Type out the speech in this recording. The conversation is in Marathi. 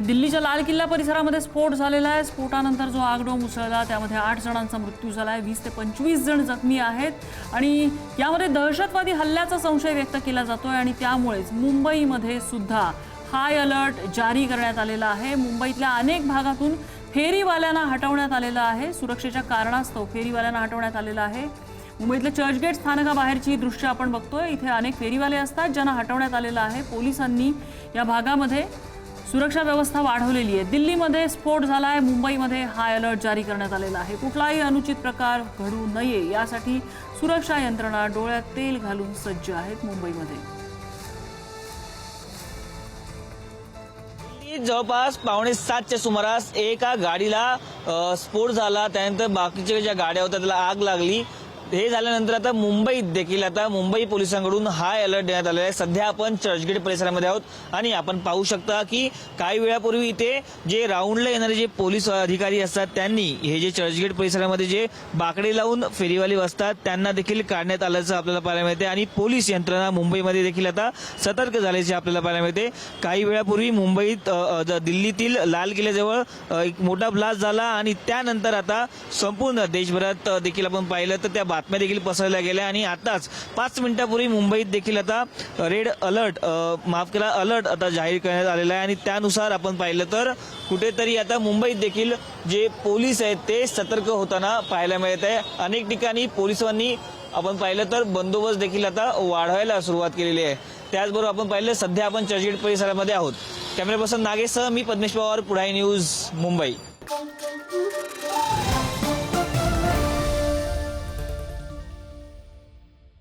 म्हणजे दिल्लीच्या लाल किल्ला परिसरामध्ये स्फोट झालेला आहे. स्फोटानंतर जो आगडोम उसळला त्यामध्ये आठ जणांचा मृत्यू झाला आहे वीस ते पंचवीस जण जखमी आहेत. आणि यामध्ये दहशतवादी हल्ल्याचा संशय व्यक्त केला जातो आहे आणि त्यामुळेच मुंबईमध्ये सुद्धा हाय अलर्ट जारी करण्यात आलेला आहे. मुंबईतल्या अनेक भागातून फेरीवाल्यांना हटवण्यात आलेलं आहे. सुरक्षेच्या कारणास्तव फेरीवाल्यांना हटवण्यात आलेलं आहे. मुंबईतल्या चर्चगेट स्थानकाबाहेरची दृश्य आपण बघतोय. इथे अनेक फेरीवाले असतात ज्यांना हटवण्यात आलेलं आहे. पोलिसांनी या भागामध्ये सुरक्षा व्यवस्था वाढवलेली आहे. दिल्लीमध्ये स्फोट झाला आहे मुंबईमध्ये हाय अलर्ट जारी करण्यात आलेला आहे. कुठलाही अनुचित प्रकार घडू नये यासाठी सुरक्षा यंत्रणा डोळ्यात तेल घालून सज्ज आहेत मुंबईमध्ये. जवळपास पावणे सातच्या सुमारास एका गाडीला स्फोट झाला. त्यानंतर बाकीच्या ज्या गाड्या होत्या त्याला आग लागली. हे झाल्यानंतर आता मुंबईत देखील आता मुंबई पोलिसांकडून हाय अलर्ट देण्यात आलेला आहे. सध्या आपण चर्चगेट परिसरामध्ये आहोत आणि आपण पाहू शकता की काही वेळापूर्वी इथे जे राऊंडला येणारे जे पोलीस अधिकारी असतात त्यांनी हे जे चर्चगेट परिसरामध्ये जे बाकडे लावून फेरीवाली बसतात त्यांना देखील काढण्यात आल्याचं आपल्याला पाहायला मिळते. आणि पोलीस यंत्रणा मुंबईमध्ये देखील आता सतर्क झाल्याचे आपल्याला पाहायला मिळते. काही वेळापूर्वी मुंबईत दिल्लीतील लाल किल्ल्याजवळ एक मोठा ब्लास्ट झाला आणि त्यानंतर आता संपूर्ण देशभरात देखील आपण पाहिलं तर त्या बातम्या देखील पसरल्या गेल्या आणि आताच पाच मिनिटापूर्वी मुंबईत देखील आता रेड अलर्ट माफ केला अलर्ट आता जाहीर करण्यात आलेला आहे. आणि त्यानुसार आपण पाहिलं तर कुठेतरी आता मुंबईत देखील जे पोलीस आहेत ते सतर्क होताना पाहायला मिळत आहे. अनेक ठिकाणी पोलिसांनी आपण पाहिलं तर बंदोबस्त देखील आता वाढवायला सुरुवात केलेली आहे. त्याचबरोबर आपण पाहिलं सध्या आपण चर्चगेट परिसरामध्ये आहोत. कॅमेरा पर्सन नागेसह मी पद्मेश पवार पुढाई न्यूज मुंबई.